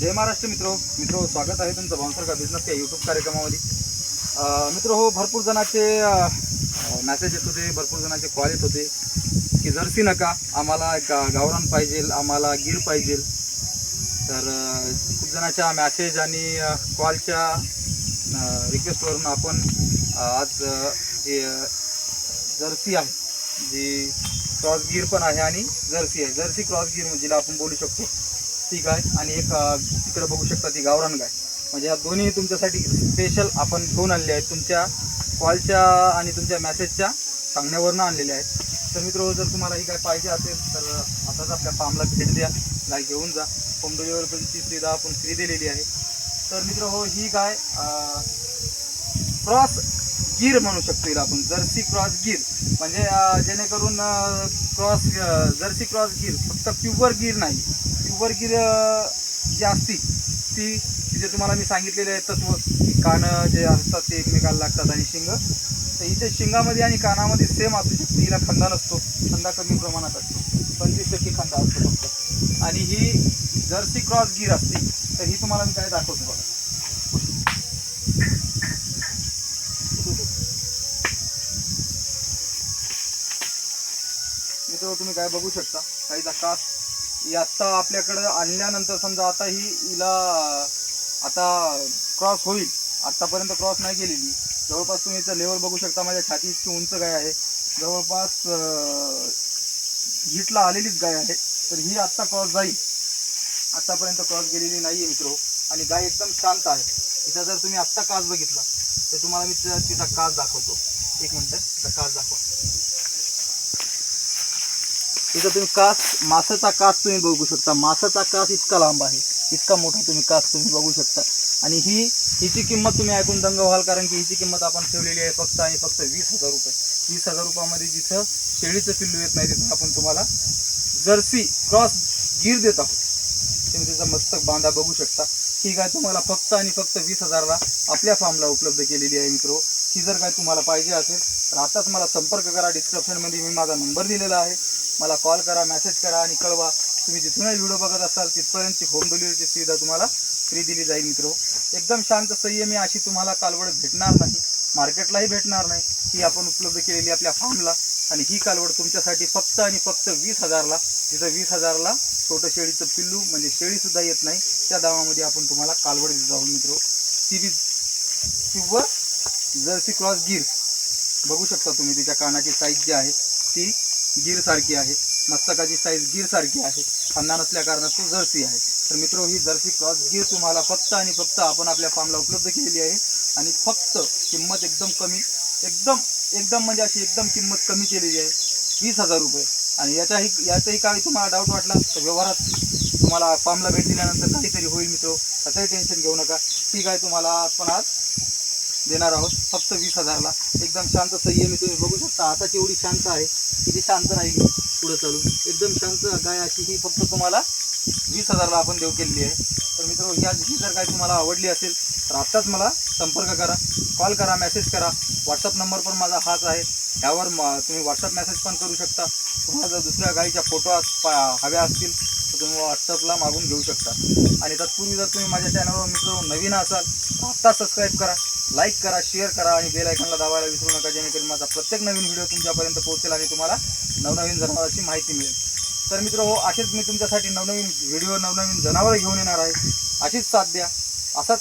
जय महाराष्ट्र मित्र. मित्र स्वागत आहे तुमचं बाउन्सर का बिझनेस या यूट्यूब कार्यक्रमामध्ये. मित्र हो भरपूर जणाचे मॅसेज येत होते भरपूर जणाचे कॉल येत होते की जर्सी नका आम्हाला गा गावरान पाहिजे आम्हाला गिर पाहिजे. तर खूप जणाच्या मॅसेज आणि कॉलच्या रिक्वेस्टवरून आपण आज जे जर्सी आहे जी क्रॉस गिर पण आहे आणि जर्सी आहे. जर्सी क्रॉस गिर जिला आपण बोलू शकतो. ती गाय आणि एक तिकडं तिकडे बघू शकता ती गावरान गाय. म्हणजे या दोन्ही तुमच्यासाठी स्पेशल आपण घेऊन आणले आहेत. तुमच्या कॉलच्या आणि तुमच्या मॅसेजच्या सांगण्यावरनं आणलेले आहेत. तर मित्र जर तुम्हाला ही गाय पाहिजे असेल तर आताच आपल्या फार्मला भेट द्या. गाय घेऊन जा. होम डिलिव्हरीची सुविधा आपण फ्री दिलेली आहे. तर मित्र हो ही गाय क्रॉस गिर म्हणू शकतो हिला आपण. जर्सी क्रॉस गिर म्हणजे जेणेकरून क्रॉस जर्सी क्रॉस गिर फक्त प्युअर गिर नाही. प्युअर जी असती ती तिथे तुम्हाला मी सांगितलेले आहे तत्व कानं जे असतात ते एकमेकाला लागतात आणि शिंग तर इथे शिंगामध्ये आणि कानामध्ये सेम असू शकते. हिला खंदा नसतो खंदा कमी प्रमाणात असतो. पंचवीस टक्के खंदा असतो फक्त. आणि ही जर्सी क्रॉस गिर असते तर ही तुम्हाला मी काय दाखवतो बघा. मित्र तुम्ही काय बघू शकता काहीचा कास ही आत्ता आपल्याकडं आणल्यानंतर समजा आता ही हिला आता क्रॉस होईल. आत्तापर्यंत क्रॉस नाही केलेली. जवळपास तुम्ही इथं लेवल बघू शकता. माझ्या छाती इतकी उंच गाय आहे. जवळपास हिटला आलेलीच गाय आहे. तर ही आत्ता क्रॉस जाईल. आत्तापर्यंत क्रॉस गेलेली नाही आहे मित्रो. आणि गाय एकदम शांत आहे. तिचा जर तुम्ही आत्ता कास बघितला तर तुम्हाला मी तिचा तिचा कास दाखवतो. एक मिनटं. तिचा कास दाखवा. इथं तुम्ही कास मासाचा कास तुम्ही बघू शकता. मासाचा कास इतका लांब आहे. इतका मोठा तुम्ही कास तुम्ही बघू शकता. आणि ही हिची किंमत तुम्ही ऐकून दंग व्हाल कारण की हिची किंमत आपण ठेवलेली आहे फक्त आणि फक्त वीस हजार रुपये. वीस हजार रुपयामध्ये जिथं शेळीचं पिल्लू येत नाही तिथं आपण तुम्हाला जर्सी क्रॉस गिर देत आहोत. तुम्ही त्याचा मस्तक बांधा बघू शकता. ही गाय तुम्हाला फक्त आणि फक्त वीस हजारला आपल्या फार्मला उपलब्ध केलेली आहे मित्रो. ही जर काय तुम्हाला पाहिजे असेल तर आताच मला संपर्क करा. डिस्क्रिप्शनमध्ये मी माझा नंबर दिलेला आहे. मला कॉल करा मेसेज करा आणि कळवा. तुम्ही जिथूनही व्हिडिओ बघत असाल तिथपर्यंतची होम डिलिव्हरीची सुविधा तुम्हाला फ्री दिली जाईल मित्रो. एकदम शांत संयमी अशी तुम्हाला कालवड भेटणार नाही. मार्केटलाही भेटणार नाही. ही आपण उपलब्ध केलेली आपल्या फार्मला आणि ही कालवड तुमच्यासाठी फक्त आणि फक्त वीस हजारला तिथं वीस हजारला छोटं शेळीचं पिल्लू म्हणजे शेळीसुद्धा येत नाही. त्या दामामध्ये आपण तुम्हाला कालवड देत आहोत मित्रो. ती बी किंवा जर्सी क्रॉस गिर बघू शकता तुम्ही तिच्या कानाची साईज जी आहे ती गिरसारखी आहे मस्तकाची साईज गिरसारखी आहे खांदा नसल्या कारणास्तव जर्सी आहे. तर मित्र ही जर्सी क्रॉस गिर तुम्हाला फक्त आणि फक्त आपण आपल्या फार्मला उपलब्ध केलेली आहे आणि फक्त किंमत एकदम कमी एकदम एकदम म्हणजे अशी एकदम किंमत कमी केलेली आहे वीस हजार रुपये. आणि याच्याही याचाही काही तुम्हाला डाऊट वाटला तर व्यवहारात तुम्हाला फार्मला भेट दिल्यानंतर काहीतरी होईल मित्रो असंही टेन्शन घेऊ नका. ठीक आहे तुम्हाला आपण आज देणार आहोत. फक्त वीस हजारला. एकदम शांत संयमी तुम्ही बघू शकता. आताची एवढी शांत आहे ती शांत राहील पुढं चालून. एकदम शांत गाय अशी ही फक्त तुम्हाला वीस हजारला आपण देव केलेली आहे. तर मित्र या ही जर काय तुम्हाला आवडली असेल तर आत्ताच मला संपर्क करा कॉल करा मेसेज करा. व्हॉट्सअप नंबर पण माझा हाच आहे. त्यावर म- तुम्ही व्हॉट्सअप मेसेज पण करू शकता. तुम्हाला जर दुसऱ्या गाईच्या फोटो पा- हव्या असतील तर तुम्ही व्हॉट्सअपला मागून घेऊ शकता. आणि तत्पूर्वी जर तुम्ही माझ्या चॅनलवर मित्र नवीन असाल तर आत्ता सबस्क्राईब करा लाईक करा शेअर करा आणि बेल आयकॉनला दाबायला विसरू नका जेणेकरून माझा प्रत्येक नवीन व्हिडिओ तुमच्यापर्यंत पोहोचेल आणि तुम्हाला नवनवीन जनावरांची माहिती मिळेल. तर मित्र हो असेच मी तुमच्यासाठी नवनवीन व्हिडिओ नवनवीन जनावरं घेऊन येणार आहे. अशीच साथ द्या. असाच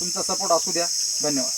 तुमचा सपोर्ट असू द्या. धन्यवाद.